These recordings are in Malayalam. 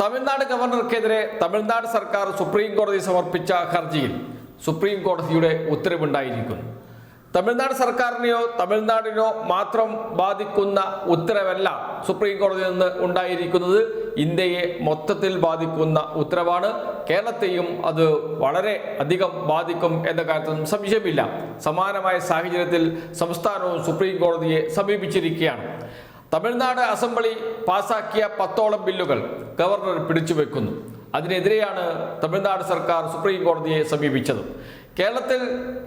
തമിഴ്നാട് ഗവർണർക്കെതിരെ തമിഴ്നാട് സർക്കാർ സുപ്രീം കോടതി സമർപ്പിച്ച ഹർജിയിൽ സുപ്രീം കോടതിയുടെ ഉത്തരവുണ്ടായിരിക്കുന്നു. തമിഴ്നാട് സർക്കാരിനെയോ തമിഴ്നാടിനോ മാത്രം ബാധിക്കുന്ന ഉത്തരവല്ല സുപ്രീം കോടതി നിന്ന് ഉണ്ടായിരിക്കുന്നത്. ഇന്ത്യയെ മൊത്തത്തിൽ ബാധിക്കുന്ന ഉത്തരവാണ്. കേരളത്തെയും അത് വളരെ അധികം ബാധിക്കും എന്ന കാര്യത്തിൽ സംശയമില്ല. സമാനമായ സാഹചര്യത്തിൽ സംസ്ഥാനവും സുപ്രീം കോടതിയെ സമീപിച്ചിരിക്കുകയാണ്. തമിഴ്നാട് അസംബ്ലി പാസാക്കിയ പത്തോളം ബില്ലുകൾ ഗവർണർ പിടിച്ചുവെക്കുന്നു. അതിനെതിരെയാണ് തമിഴ്നാട് സർക്കാർ സുപ്രീം കോടതിയെ സമീപിച്ചത്. കേരളത്തിൽ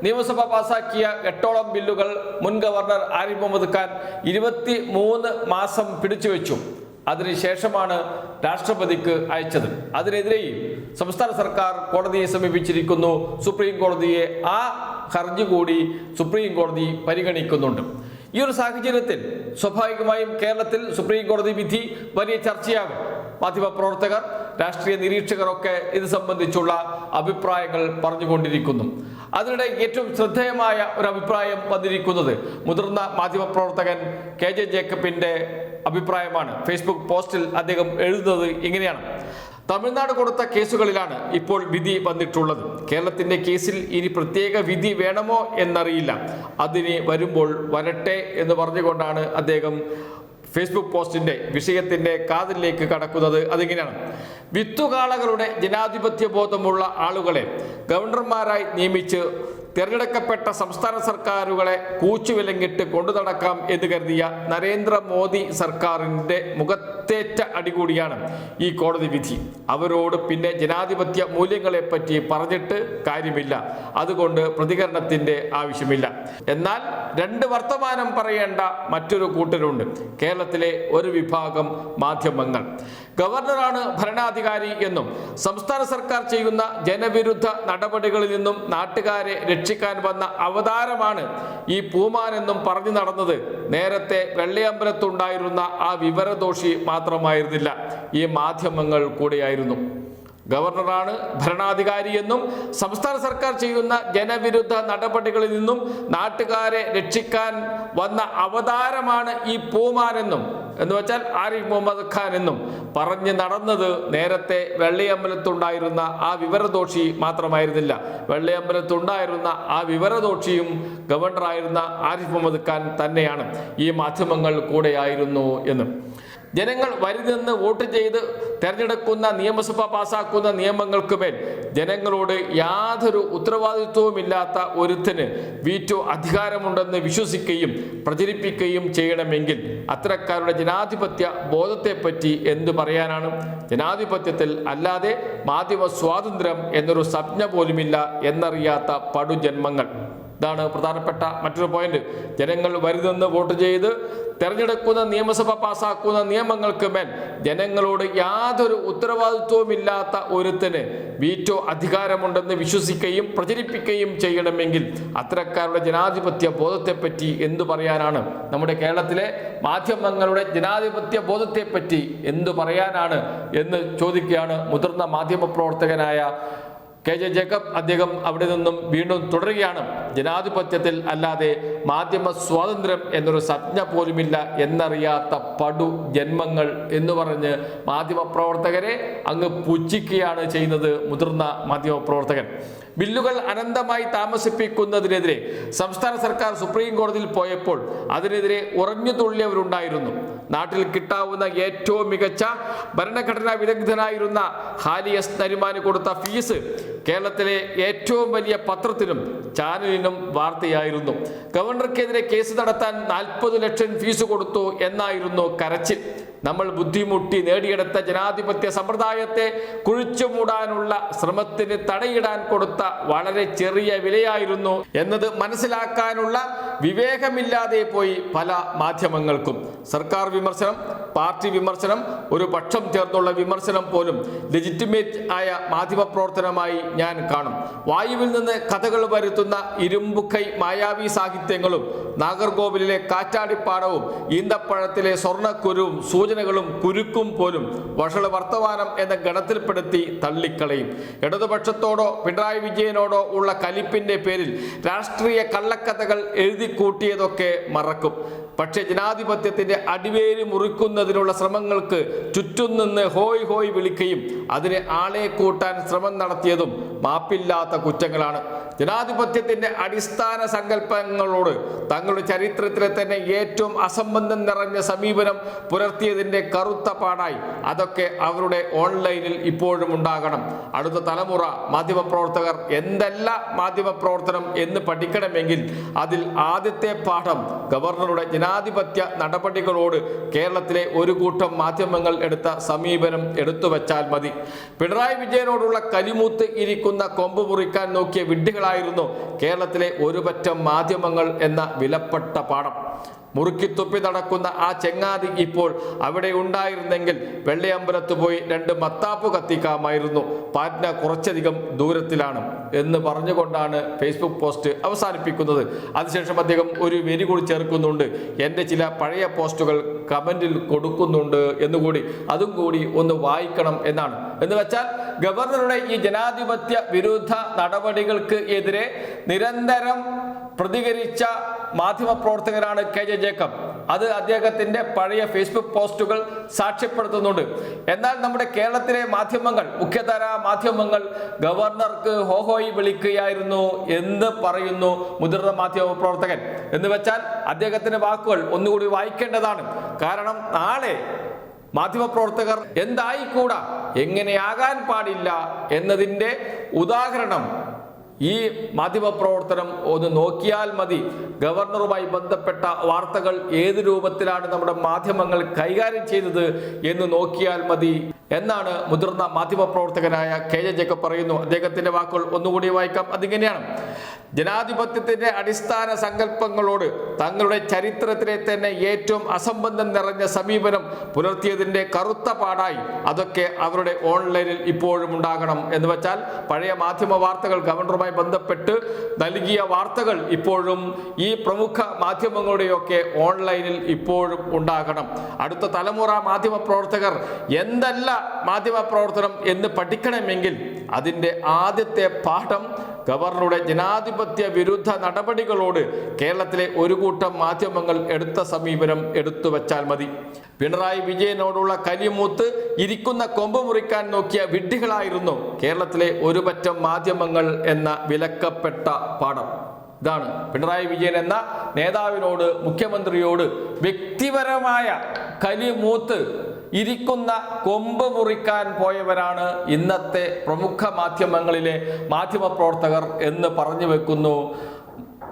നിയമസഭ പാസാക്കിയ എട്ടോളം ബില്ലുകൾ മുൻ ഗവർണർ ആരിഫ് മുഹമ്മദ് ഖാൻ ഇരുപത്തി മൂന്ന് മാസം പിടിച്ചുവെച്ചു. അതിനുശേഷമാണ് രാഷ്ട്രപതിക്ക് അയച്ചത്. അതിനെതിരെയും സംസ്ഥാന സർക്കാർ കോടതിയെ സമീപിച്ചിരിക്കുന്നു. സുപ്രീം കോടതിയെ ആ ഹർജി കൂടി സുപ്രീം കോടതി പരിഗണിക്കുന്നുണ്ട്. ഈ ഒരു സാഹചര്യത്തിൽ സ്വാഭാവികമായും കേരളത്തിൽ സുപ്രീം കോടതി വിധി വലിയ ചർച്ചയാകും. മാധ്യമപ്രവർത്തകർ രാഷ്ട്രീയ നിരീക്ഷകരൊക്കെ ഇത് സംബന്ധിച്ചുള്ള അഭിപ്രായങ്ങൾ പറഞ്ഞുകൊണ്ടിരിക്കുന്നു. അതിനിടെ ഏറ്റവും ശ്രദ്ധേയമായ ഒരു അഭിപ്രായം വന്നിരിക്കുന്നത് മുതിർന്ന മാധ്യമപ്രവർത്തകൻ കെ ജെ ജേക്കബിന്റെ അഭിപ്രായമാണ്. ഫേസ്ബുക്ക് പോസ്റ്റിൽ അദ്ദേഹം എഴുതുന്നത് ഇങ്ങനെയാണ്. തമിഴ്നാട് കൊടുത്ത കേസുകളിലാണ് ഇപ്പോൾ വിധി വന്നിട്ടുള്ളത്. കേരളത്തിന്റെ കേസിൽ ഇനി പ്രത്യേക വിധി വേണമോ എന്നറിയില്ല. അതിന് വരുമ്പോൾ വരട്ടെ എന്ന് പറഞ്ഞുകൊണ്ടാണ് അദ്ദേഹം ഫേസ്ബുക്ക് പോസ്റ്റിന്റെ വിഷയത്തിന്റെ കാതിലേക്ക് കടക്കുന്നത്. അതിങ്ങനെയാണ്? വിത്തുകാളകളുടെ ജനാധിപത്യ ബോധമുള്ള ആളുകളെ ഗവർണർമാരായി നിയമിച്ച് തിരഞ്ഞെടുക്കപ്പെട്ട സംസ്ഥാന സർക്കാരുകളെ കൂച്ചുവിലങ്ങിട്ട് കൊണ്ടു നടക്കാം എന്ന് കരുതിയ നരേന്ദ്രമോദി സർക്കാരിന്റെ മുഖത്തേറ്റ അടികൂടിയാണ് ഈ കോടതി വിധി. അവരോട് പിന്നെ ജനാധിപത്യ മൂല്യങ്ങളെപ്പറ്റി പറഞ്ഞിട്ട് കാര്യമില്ല. അതുകൊണ്ട് പ്രതികരണത്തിന്റെ ആവശ്യമില്ല. എന്നാൽ രണ്ട് വർത്തമാനം പറയേണ്ട മറ്റൊരു കൂട്ടരുണ്ട്. കേരളത്തിലെ ഒരു വിഭാഗം മാധ്യമങ്ങൾ. ഗവർണറാണ് ഭരണാധികാരി എന്നും സംസ്ഥാന സർക്കാർ ചെയ്യുന്ന ജനവിരുദ്ധ നടപടികളിൽ നിന്നും നാട്ടുകാരെ രക്ഷിക്കാൻ വന്ന അവതാരമാണ് ഈ പൂമാൻ എന്നും പറഞ്ഞു നടന്നത്. നേരത്തെ വെള്ളയമ്പലത്തുണ്ടായിരുന്ന ആ വിവരദോഷി മാത്രമായിരുന്നില്ല. ഈ മാധ്യമങ്ങൾ കൂടെയായിരുന്നു. ഗവർണറാണ് ഭരണാധികാരി എന്നും സംസ്ഥാന സർക്കാർ ചെയ്യുന്ന ജനവിരുദ്ധ നടപടികളിൽ നിന്നും നാട്ടുകാരെ രക്ഷിക്കാൻ വന്ന അവതാരമാണ് ഈ പൂമാനെന്നും എന്ന് വെച്ചാൽ ആരിഫ് മുഹമ്മദ് ഖാൻ എന്നും പറഞ്ഞ് നടന്നത് നേരത്തെ വെള്ളയമ്പലത്തുണ്ടായിരുന്ന ആ വിവരദോഷി മാത്രമായിരുന്നില്ല. വെള്ളയമ്പലത്തുണ്ടായിരുന്ന ആ വിവരദോഷിയും ഗവർണറായിരുന്ന ആരിഫ് മുഹമ്മദ് ഖാൻ തന്നെയാണ്. ഈ മാധ്യമങ്ങൾ കൂടെയായിരുന്നു എന്ന്. ജനങ്ങൾ വരി നിന്ന് വോട്ട് ചെയ്ത് തെരഞ്ഞെടുക്കുന്ന നിയമസഭ പാസാക്കുന്ന നിയമങ്ങൾക്ക് മേൽ ജനങ്ങളോട് യാതൊരു ഉത്തരവാദിത്വവുമില്ലാത്ത ഒരുത്തിന് വീറ്റോ അധികാരമുണ്ടെന്ന് വിശ്വസിക്കുകയും പ്രചരിപ്പിക്കുകയും ചെയ്യണമെങ്കിൽ അത്തരക്കാരുടെ ജനാധിപത്യ ബോധത്തെപ്പറ്റി എന്തു പറയാനാണ്? ജനാധിപത്യത്തിൽ അല്ലാതെ മാധ്യമ സ്വാതന്ത്ര്യം എന്നൊരു സ്വപ്ന പോലുമില്ല എന്നറിയാത്ത പടുജന്മങ്ങൾ. ഇതാണ് പ്രധാനപ്പെട്ട മറ്റൊരു പോയിന്റ് ജനങ്ങൾ വരുതെന്ന് വോട്ട് ചെയ്ത് തെരഞ്ഞെടുക്കുന്ന നിയമസഭ പാസാക്കുന്ന നിയമങ്ങൾക്ക് മേൽ ജനങ്ങളോട് യാതൊരു ഉത്തരവാദിത്വവുമില്ലാത്ത ഒരുത്തിന് വീറ്റോ അധികാരമുണ്ടെന്ന് വിശ്വസിക്കുകയും പ്രചരിപ്പിക്കുകയും ചെയ്യണമെങ്കിൽ അത്തരക്കാരുടെ ജനാധിപത്യ ബോധത്തെപ്പറ്റി എന്തു പറയാനാണ്? നമ്മുടെ കേരളത്തിലെ മാധ്യമങ്ങളുടെ ജനാധിപത്യ ബോധത്തെപ്പറ്റി എന്തു പറയാനാണ് എന്ന് ചോദിക്കുകയാണ് മുതിർന്ന മാധ്യമപ്രവർത്തകനായ കെ ജെ ജേക്കബ് അദ്ദേഹം അവിടെ നിന്നും വീണ്ടും തുടരുകയാണ്. ജനാധിപത്യത്തിൽ അല്ലാതെ മാധ്യമ സ്വാതന്ത്ര്യം എന്നൊരു സംജ്ഞ പോലുമില്ല എന്നറിയാത്ത പടു ജന്മങ്ങൾ എന്ന് പറഞ്ഞ് മാധ്യമ പ്രവർത്തകരെ അങ്ങ് പുച്ഛിക്കുകയാണ് ചെയ്യുന്നത് മുതിർന്ന മാധ്യമപ്രവർത്തകൻ ബില്ലുകൾ അനന്തമായി താമസിപ്പിക്കുന്നതിനെതിരെ സംസ്ഥാന സർക്കാർ സുപ്രീം കോടതിയിൽ പോയപ്പോൾ അതിനെതിരെ ഉറഞ്ഞു തുള്ളിയവരുണ്ടായിരുന്നു. നാട്ടിൽ കിട്ടാവുന്ന ഏറ്റവും മികച്ച ഭരണഘടനാ വിദഗ്ധനായിരുന്ന ഹാലിയസ് നരിമാന് കൊടുത്ത ഫീസ് കേരളത്തിലെ ഏറ്റവും വലിയ പത്രത്തിനും ചാനലിനും വാർത്തയായിരുന്നു. ഗവർണർക്കെതിരെ കേസ് നടത്താൻ നാൽപ്പത് ലക്ഷം ഫീസ് കൊടുത്തു എന്നായിരുന്നു കരച്ചിൽ. നമ്മൾ ബുദ്ധിമുട്ടി നേടിയെടുത്ത ജനാധിപത്യ സമ്പ്രദായത്തെ കുഴിച്ചു മൂടാനുള്ള ശ്രമത്തിന് തടയിടാൻ കൊടുത്ത വളരെ ചെറിയ വിലയായിരുന്നു എന്നത് മനസ്സിലാക്കാനുള്ള വിവേകമില്ലാതെ പോയി പല മാധ്യമങ്ങൾക്കും. സർക്കാർ വിമർശനം പാർട്ടി വിമർശനം ഒരു പക്ഷം ചേർന്നുള്ള വിമർശനം പോലും ലെജിറ്റിമേറ്റ് ആയ മാധ്യമപ്രവർത്തനമായി ഞാൻ കാണും. വായുവിൽ നിന്ന് കഥകൾ വരുത്തുന്ന ഇരുമ്പുക്കൈ മായാവി സാഹിത്യങ്ങളും നാഗർകോവിലിലെ കാറ്റാടിപ്പാടവും ഈന്തപ്പഴത്തിലെ സ്വർണക്കുരുവും സൂചന സൂചനകളും കുരുക്കും പോലും വഷള വർത്തമാനം എന്ന ഗണത്തിൽപ്പെടുത്തി തള്ളിക്കളയും. ഇടതുപക്ഷത്തോടോ പിണറായി വിജയനോടോ ഉള്ള കലിപ്പിന്റെ പേരിൽ രാഷ്ട്രീയ കള്ളക്കഥകൾ എഴുതി കൂട്ടിയതൊക്കെ മറക്കും. പക്ഷേ ജനാധിപത്യത്തിന്റെ അടിവേര് മുറിക്കുന്നതിനുള്ള ശ്രമങ്ങൾക്ക് ചുറ്റും നിന്ന് ഹോയ് ഹോയ് വിളിക്കുകയും അതിന് ആളെ കൂട്ടാൻ ശ്രമം നടത്തിയതും മാപ്പില്ലാത്ത കുറ്റങ്ങളാണ്. ജനാധിപത്യത്തിന്റെ അടിസ്ഥാന സങ്കല്പങ്ങളോട് തങ്ങളുടെ ചരിത്രത്തിലെ തന്നെ ഏറ്റവും അസംബന്ധം നിറഞ്ഞ സമീപനം പുലർത്തിയതിന്റെ കറുത്ത പാടായി. അതൊക്കെ അവരുടെ ഓൺലൈനിൽ ഇപ്പോഴും ഉണ്ടാകണം. അടുത്ത തലമുറ മാധ്യമപ്രവർത്തകർ എന്തല്ല മാധ്യമപ്രവർത്തനം എന്ന് പഠിക്കണമെങ്കിൽ അതിൽ ആദ്യത്തെ പാഠം ഗവർണറുടെ ജനാധിപത്യ നടപടികളോട് കേരളത്തിലെ ഒരു കൂട്ടം മാധ്യമങ്ങൾ എടുത്ത സമീപനം എടുത്തു വച്ചാൽ മതി. പിണറായി വിജയനോടുള്ള കലിമൂത്ത് ഇരിക്കുന്ന കൊമ്പ് മുറിക്കാൻ നോക്കിയ വിഡ്ഢികളായിരുന്നു കേരളത്തിലെ ഒരുപറ്റം മാധ്യമങ്ങൾ എന്ന വിലപ്പെട്ട പാഠം. മുറുക്കി തുപ്പി നടക്കുന്ന ആ ചെങ്ങാതി ഇപ്പോൾ അവിടെ ഉണ്ടായിരുന്നെങ്കിൽ വെള്ളയമ്പലത്ത് പോയി രണ്ട് മത്താപ്പ് കത്തിക്കാമായിരുന്നു. പാറ്റ്ന കുറച്ചധികം ദൂരത്തിലാണ് എന്ന് പറഞ്ഞുകൊണ്ടാണ് ഫേസ്ബുക്ക് പോസ്റ്റ് അവസാനിപ്പിക്കുന്നത്. അതിനുശേഷം അദ്ദേഹം ഒരു വെരി കൂടി ചേർക്കുന്നുണ്ട്. എന്റെ ചില പഴയ പോസ്റ്റുകൾ കമന്റിൽ കൊടുക്കുന്നുണ്ട് എന്നുകൂടി അതും കൂടി ഒന്ന് വായിക്കണം എന്നാണ്. എന്ന് വെച്ചാൽ ഗവർണറുടെ ഈ ജനാധിപത്യ വിരുദ്ധ നടപടികൾക്ക് എതിരെ നിരന്തരം പ്രതികരിച്ച മാധ്യമപ്രവർത്തകരാണ് കെ ജെ ജേക്കബ്. അത് അദ്ദേഹത്തിന്റെ പഴയ ഫേസ്ബുക്ക് പോസ്റ്റുകൾ സാക്ഷ്യപ്പെടുത്തുന്നുണ്ട്. എന്നാൽ നമ്മുടെ കേരളത്തിലെ മാധ്യമങ്ങൾ മുഖ്യധാര മാധ്യമങ്ങൾ ഗവർണർക്ക് ഹോഹോയി വിളിക്കുകയായിരുന്നു എന്ന് പറയുന്നു മുതിർന്ന മാധ്യമ പ്രവർത്തകൻ. എന്ന് വെച്ചാൽ അദ്ദേഹത്തിന്റെ വാക്കുകൾ ഒന്നുകൂടി വായിക്കേണ്ടതാണ്. കാരണം നാളെ മാധ്യമപ്രവർത്തകർ എന്തായിക്കൂടാ? എങ്ങനെയാകാൻ പാടില്ല എന്നതിന്റെ ഉദാഹരണം ഈ മാധ്യമപ്രവർത്തനം ഒന്ന് നോക്കിയാൽ മതി. ഗവർണറുമായി ബന്ധപ്പെട്ട വാർത്തകൾ ഏത് രൂപത്തിലാണ് നമ്മുടെ മാധ്യമങ്ങൾ കൈകാര്യം ചെയ്തത് എന്ന് നോക്കിയാൽ മതി എന്നാണ് മുതിർന്ന മാധ്യമപ്രവർത്തകനായ കെ ജെ ജേക്കബ് പറയുന്നു. അദ്ദേഹത്തിന്റെ വാക്കുകൾ ഒന്നുകൂടി വായിക്കാം. അതിങ്ങനെയാണ്. ജനാധിപത്യത്തിന്റെ അടിസ്ഥാന സങ്കല്പങ്ങളോട് തങ്ങളുടെ ചരിത്രത്തിലെ തന്നെ ഏറ്റവും അസംബന്ധം നിറഞ്ഞ സമീപനം പുലർത്തിയതിന്റെ കറുത്ത പാടായി അതൊക്കെ അവരുടെ ഓൺലൈനിൽ ഇപ്പോഴും ഉണ്ടാകണം എന്ന് വെച്ചാൽ പഴയ മാധ്യമ വാർത്തകൾ ഗവർണറുമായി ബന്ധപ്പെട്ട് നൽകിയ വാർത്തകൾ ഇപ്പോഴും ഈ പ്രമുഖ മാധ്യമങ്ങളുടെയൊക്കെ ഓൺലൈനിൽ ഇപ്പോഴും ഉണ്ടാകണം. അടുത്ത തലമുറ മാധ്യമ പ്രവർത്തകർ എന്തല്ല മാധ്യമ പ്രവർത്തനം എന്ന് പഠിക്കണമെങ്കിൽ അതിന്റെ ആദ്യത്തെ പാഠം ഗവർണറുടെ ജനാധിപത്യ വിരുദ്ധ നടപടികളോട് കേരളത്തിലെ ഒരു കൂട്ടം മാധ്യമങ്ങൾ എടുത്ത സമീപനം എടുത്തു വച്ചാൽ മതി. പിണറായി വിജയനോടുള്ള കരിമൂത്ത് ഇരിക്കുന്ന കൊമ്പ് മുറിക്കാൻ നോക്കിയ വിഡ്ഢികളായിരുന്നു കേരളത്തിലെ ഒരുപറ്റം മാധ്യമങ്ങൾ എന്ന വിലക്കപ്പെട്ട പാഠം. ഇതാണ് പിണറായി വിജയൻ എന്ന നേതാവിനോട് മുഖ്യമന്ത്രിയോട് വ്യക്തിപരമായ കലിമൂത്ത് ഇരിക്കുന്ന കൊമ്പ് മുറിക്കാൻ പോയവരാണ് ഇന്നത്തെ പ്രമുഖ മാധ്യമങ്ങളിലെ മാധ്യമപ്രവർത്തകർ എന്ന് പറഞ്ഞു വെക്കുന്നു.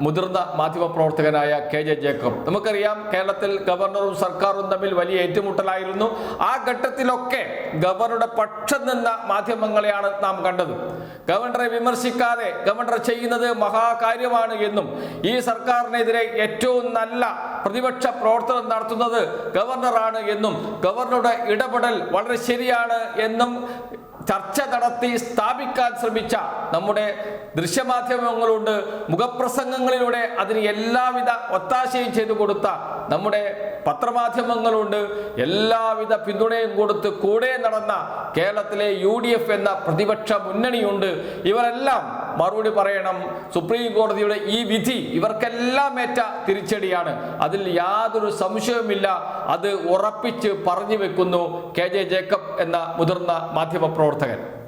മുതിർന്ന മാധ്യമപ്രവർത്തകനായ കെ ജെ ജേക്കബ്. നമുക്കറിയാം കേരളത്തിൽ ഗവർണറും സർക്കാരും തമ്മിൽ വലിയ ഏറ്റുമുട്ടലായിരുന്നു. ആ ഘട്ടത്തിലൊക്കെ ഗവർണറുടെ പക്ഷം നിന്ന മാധ്യമങ്ങളെയാണ് നാം കണ്ടത്. ഗവർണറെ വിമർശിക്കാതെ ഗവർണർ ചെയ്യുന്നത് മഹാകാര്യമാണ് എന്നും ഈ സർക്കാരിനെതിരെ ഏറ്റവും നല്ല പ്രതിപക്ഷ പ്രവർത്തനം നടത്തുന്നത് ഗവർണറാണ് എന്നും ഗവർണറുടെ ഇടപെടൽ വളരെ ശരിയാണ് എന്നും ചർച്ച നടത്തി സ്ഥാപിക്കാൻ ശ്രമിച്ച നമ്മുടെ ദൃശ്യമാധ്യമങ്ങളുണ്ട്. മുഖപ്രസംഗങ്ങളിലൂടെ അതിന് എല്ലാവിധ ഒത്താശയും ചെയ്തു കൊടുത്ത നമ്മുടെ പത്രമാധ്യമങ്ങളുണ്ട്. എല്ലാവിധ പിന്തുണയും കൊടുത്ത് കൂടെ നടന്ന കേരളത്തിലെ യു എന്ന പ്രതിപക്ഷ മുന്നണിയുണ്ട്. ഇവരെല്ലാം മറുപടി പറയണം. സുപ്രീം കോടതിയുടെ ഈ വിധി ഇവർക്കെല്ലാം ഏറ്റ തിരിച്ചടിയാണ്. അതിൽ യാതൊരു സംശയവുമില്ല. അത് ഉറപ്പിച്ച് പറഞ്ഞു വെക്കുന്നു കെ ജെ ജേക്കബ് എന്ന മുതിർന്ന മാധ്യമപ്രവർത്തകൻ.